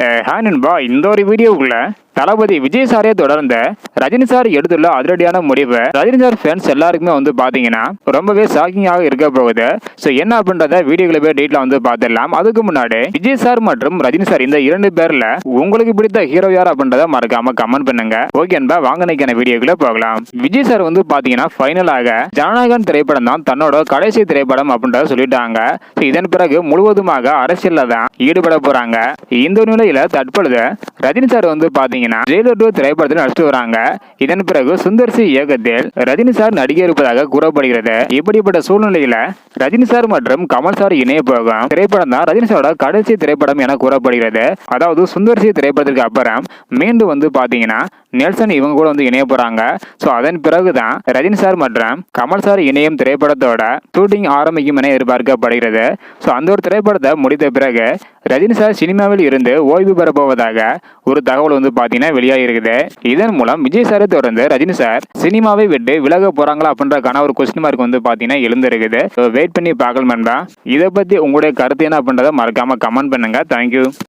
Hi நண்பா. இந்த ஒரு வீடியோக்குள்ள தளபதி விஜய் சாரே தொடர்ந்த ரஜினி சார் எடுத்துள்ள அதிரடியான முடிவு. ரஜினி சார் ஃபேன்ஸ் எல்லாருக்குமே வந்து பாத்தீங்கன்னா ரொம்பவே ஷாக்கிங்காக இருக்க போகுது. ஸோ என்ன அப்படின்றத வீடியோக்களை போய் டீட்டில் வந்து பார்த்துடலாம். அதுக்கு முன்னாடி விஜய் சார் மற்றும் ரஜினி சார் இந்த இரண்டு பேர்ல உங்களுக்கு பிடித்த ஹீரோ யார் அப்படின்றத மறக்காம கமெண்ட் பண்ணுங்க. ஓகே அன்பா வாங்க நினைக்கிற வீடியோக்குள்ள போகலாம். விஜய் சார் வந்து பாத்தீங்கன்னா ஃபைனலாக ஜனநாயகன் திரைப்படம் தான் தன்னோட கடைசி திரைப்படம் அப்படின்றத சொல்லிட்டாங்க. இதன் பிறகு முழுவதுமாக அரசியல்ல தான் ஈடுபட போறாங்க. இந்த நிலையில தற்பொழுது ரஜினி சார் வந்து பாத்தீங்கன்னா ஜெயிலர் டூ திரைப்படத்தில் நடிச்சிட்டு வராங்க. இதன் பிறகு சுந்தர் சி இயக்கத்தில் ரஜினி சார் நடிக்க இருப்பதாக கூறப்படுகிறது. இப்படிப்பட்ட சூழ்நிலையில ரஜினி சார் மற்றும் கமல் சார் இணைய போகும். திரைப்படம் தான் ரஜினி சாரோட கடைசி திரைப்படம் என கூறப்படுகிறது. அதாவது சுந்தர் சி திரைப்படத்திற்கு அப்புறம் மீண்டும் வந்து பாத்தீங்கன்னா நெல்சன் இவங்க கூட வந்து இணைய போறாங்க. ஸோ அதன் பிறகுதான் ரஜினி சார் மற்றும் கமல் சார் இணையும் திரைப்படத்தோட ஷூட்டிங் ஆரம்பிக்கும் என எதிர்பார்க்கப்படுகிறது. ஸோ அந்த ஒரு திரைப்படத்தை முடித்த பிறகு ரஜினி சார் சினிமாவில் இருந்து ஓய்வு பெற போவதாக ஒரு தகவல் வந்து பார்த்தீங்கன்னா வெளியாக இருக்குது இதன் மூலம் விஜய் சாரை தொடர்ந்து ரஜினி சார் சினிமாவை விட்டு விலக போறாங்களா அப்படின்றக்கான ஒரு கொஸ்டின் மார்க் வந்து பார்த்தீங்கன்னா எழுந்திருக்குது. வெயிட் பண்ணி பார்க்கலாம் தான் இதை பற்றி உங்களுடைய கருத்து என்ன அப்படின்றத மறக்காம கமெண்ட் பண்ணுங்க. தேங்க்யூ